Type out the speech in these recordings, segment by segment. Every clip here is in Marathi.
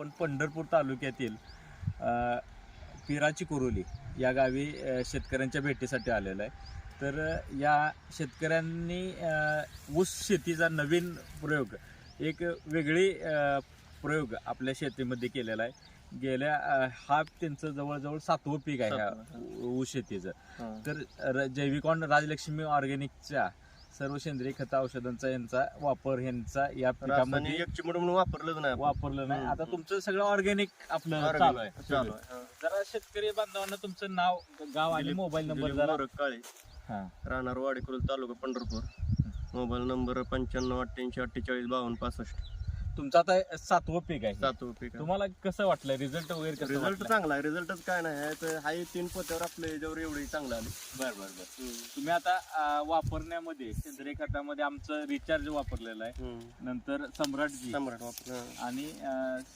पण पंढरपूर तालुक्यातील पिराची कुरोली या गावी शेतकऱ्यांच्या भेटीसाठी आलेलं आहे. तर या शेतकऱ्यांनी ऊस शेतीचा नवीन प्रयोग एक वेगळी प्रयोग आपल्या शेतीमध्ये केलेला आहे. गेल्या हा त्यांचं जवळजवळ सातवं पीक आहे ऊस शेतीचं. तर जैविकॉन राजलक्ष्मी ऑर्गॅनिकच्या सर्व सेंद्रिय खत औषधांचा यांचा वापर ह्यांचा या पिकामध्ये एक चिमड म्हणून वापरलंच नाही. वापरलं नाही. आता तुमचं सगळं ऑर्गॅनिक आपलं चालू आहे. चालू आहे. हा. जरा शेतकरी बांधवांना तुमचं नाव गाव आणि दिलीप- मोबाईल नंबर दिलीप जरा मोरक काळे हा. राहणार वाडेकुल तालुका पंढरपूर. मोबाईल नंबर पंच्याण्णव अठ्ठ्याऐंशी अठ्ठेचाळीस बावन्न पासष्ट. तुमचं आता सातवं पीक आहे. सातवं पीक आहे. तुम्हाला कसं वाटलं? रिझल्ट वगैरे कसं रिझल्ट वाटलं? चांगला आहे. रिझल्टच काय नाही. आहे तर हाही तीन पोत्यावर आपले याच्यावर एवढी चांगलं आली. बर बर बर. तुम्ही आता अं, वापरण्यामध्ये सेंद्रिय खतामध्ये आमचं रिचार्ज वापरलेलं आहे. नंतर सम्राट वापर हा. आणि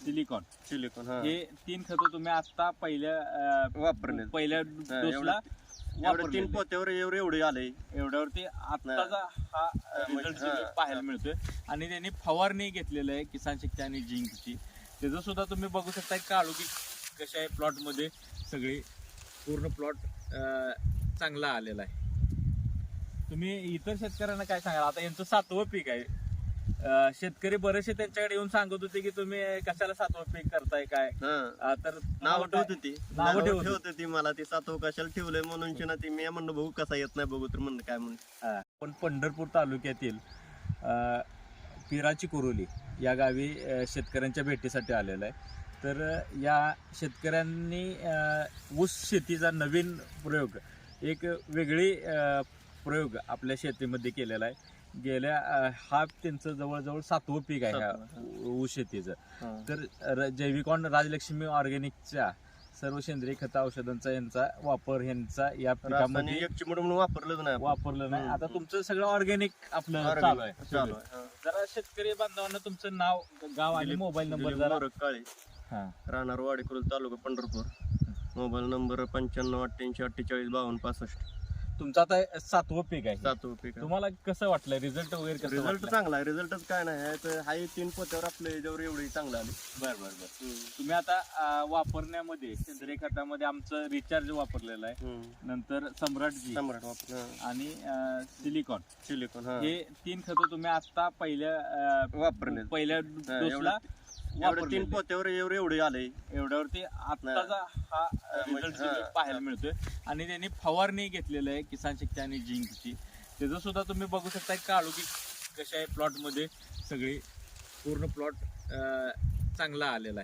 सिलिकॉन सिलिकॉन हा. हे तीन खतं तुम्ही आता पहिल्या अं, वापरले पहिल्या डोसला एवढे वापरलेले. तीन पोत्यावर एवढे एवढे आले एवढ्यावरती आत्ताचा हा हा. पाहायला मिळतोय. आणि त्यांनी फवारणी घेतलेलं आहे किसान शक्ती आणि जिंकची. त्याचं सुद्धा तुम्ही बघू शकता काळू की कशा आहे प्लॉटमध्ये सगळी पूर्ण प्लॉट चांगला आलेला आहे. तुम्ही इतर शेतकऱ्यांना काय सांगाल? आता यांचं सातवं पीक आहे. अं, शेतकरी बरेचसे त्यांच्याकडे येऊन सांगत होते की तुम्ही कशाला सातवं पीक करताय काय? हा. अं, तर नाव ठेवत होती. नावं नाव ठेवत ठेवत होती. मला. ती सातव कशाला ठेवलंय म्हणून ना ती. मी म्हणलं बघू कसा येत नाही बघू तर म्हणलं काय म्हणून. हा. पण पंढरपूर तालुक्यातील अ, पिराची कुरोली या गावी अ, शेतकऱ्यांच्या भेटीसाठी आलेलं आहे. तर अ, या शेतकऱ्यांनी अ, ऊस शेतीचा नवीन प्रयोग एक वेगळी अ, प्रयोग आपल्या शेतीमध्ये केलेला आहे. गेल्या हा त्यांचं जवळजवळ सातवं पीक आहे ह्या ऊस शेतीचं. तर जैविकॉन राजलक्ष्मी ऑर्गॅनिकच्या सर्व सेंद्रिय खत औषधांचा यांचा वापर ह्यांचा या पिकामध्ये वापरलंच नाही. वापरलं नाही. आता तुमचं सगळं ऑर्गॅनिक आपलं चालू आहे. चालू आहे. जरा शेतकरी बांधवांना तुमचं नाव गाव आणि मोबाईल नंबर जरा काळे. राहणार वाडेकुल तालुका पंढरपूर. मोबाईल नंबर पंच्याण्णव अठ्ठ्याऐंशी अठ्ठेचाळीस बावन्न पासष्ट. तुमचं आता सातवं पीक आहे. सातवं पीक आहे. तुम्हाला कसं वाटलं? रिझल्ट वगैरे कसं रिझल्ट वाटलं? चांगला आहे. रिझल्टच काय नाही. आहे तर हाही तीन पोत्यावर आपले याच्यावर एवढी चांगलं आली. बर बर बर. तुम्ही आता अं, वापरण्यामध्ये सेंद्रिय खतामध्ये आमचं रिचार्ज वापरलेलं आहे. नंतर सम्राटजी. सम्राट वापर. आणि सिलिकॉन सिलिकॉन हा. हे तीन खतं तुम्ही आता पहिल्या अं, वापरले पहिल्या डोसला एवढे तीन. पोत्यावर एवढे एवढे आले एवढ्यावरती आत्ताचा हा रिझल्ट. पाहायला मिळतोय आणि त्यांनी फवारणी घेतलेलं आहे किसान शक्ती आणि जिंकची त्याचं सुद्धा तुम्ही बघू शकता काळू की कशा आहे प्लॉटमध्ये सगळी पूर्ण प्लॉट चांगला आलेला आहे